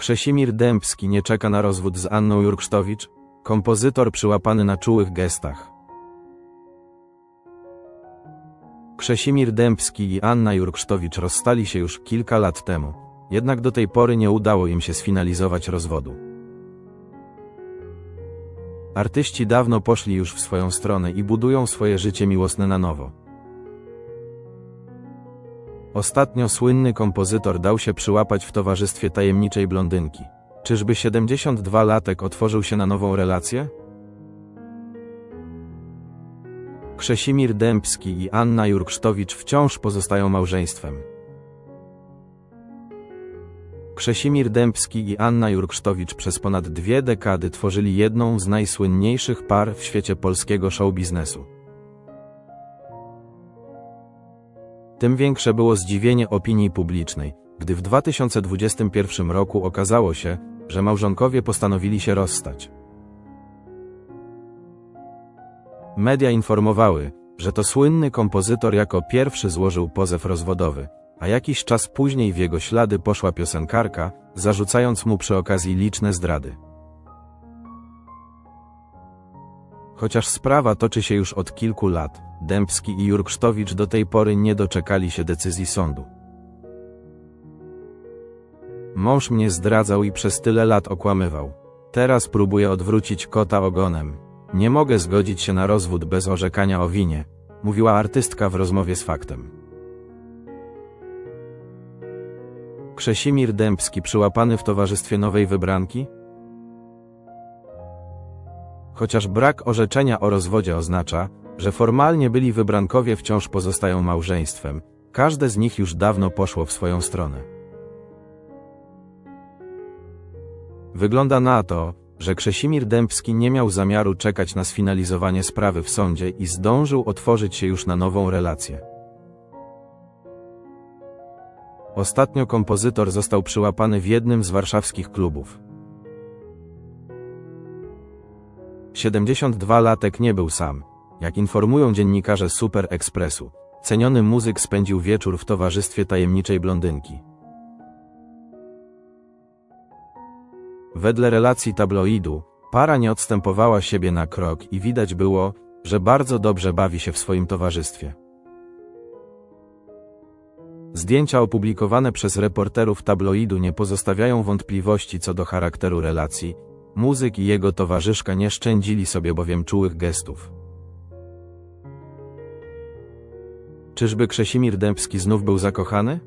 Krzesimir Dębski nie czeka na rozwód z Anną Jurksztowicz, kompozytor przyłapany na czułych gestach. Krzesimir Dębski i Anna Jurksztowicz rozstali się już kilka lat temu, jednak do tej pory nie udało im się sfinalizować rozwodu. Artyści dawno poszli już w swoją stronę i budują swoje życie miłosne na nowo. Ostatnio słynny kompozytor dał się przyłapać w towarzystwie tajemniczej blondynki. Czyżby 72-latek otworzył się na nową relację? Krzesimir Dębski i Anna Jurksztowicz wciąż pozostają małżeństwem. Krzesimir Dębski i Anna Jurksztowicz przez ponad dwie dekady tworzyli jedną z najsłynniejszych par w świecie polskiego show biznesu. Tym większe było zdziwienie opinii publicznej, gdy w 2021 roku okazało się, że małżonkowie postanowili się rozstać. Media informowały, że to słynny kompozytor jako pierwszy złożył pozew rozwodowy, a jakiś czas później w jego ślady poszła piosenkarka, zarzucając mu przy okazji liczne zdrady. Chociaż sprawa toczy się już od kilku lat, Dębski i Jurksztowicz do tej pory nie doczekali się decyzji sądu. Mąż mnie zdradzał i przez tyle lat okłamywał. Teraz próbuje odwrócić kota ogonem. Nie mogę zgodzić się na rozwód bez orzekania o winie, mówiła artystka w rozmowie z faktem. Krzesimir Dębski przyłapany w towarzystwie nowej wybranki? Chociaż brak orzeczenia o rozwodzie oznacza, że formalnie byli wybrankowie wciąż pozostają małżeństwem, każde z nich już dawno poszło w swoją stronę. Wygląda na to, że Krzesimir Dębski nie miał zamiaru czekać na sfinalizowanie sprawy w sądzie i zdążył otworzyć się już na nową relację. Ostatnio kompozytor został przyłapany w jednym z warszawskich klubów. 72-latek nie był sam. Jak informują dziennikarze Super Expressu, ceniony muzyk spędził wieczór w towarzystwie tajemniczej blondynki. Wedle relacji tabloidu, para nie odstępowała siebie na krok i widać było, że bardzo dobrze bawi się w swoim towarzystwie. Zdjęcia opublikowane przez reporterów tabloidu nie pozostawiają wątpliwości co do charakteru relacji. Muzyk i jego towarzyszka nie szczędzili sobie bowiem czułych gestów. Czyżby Krzesimir Dębski znów był zakochany?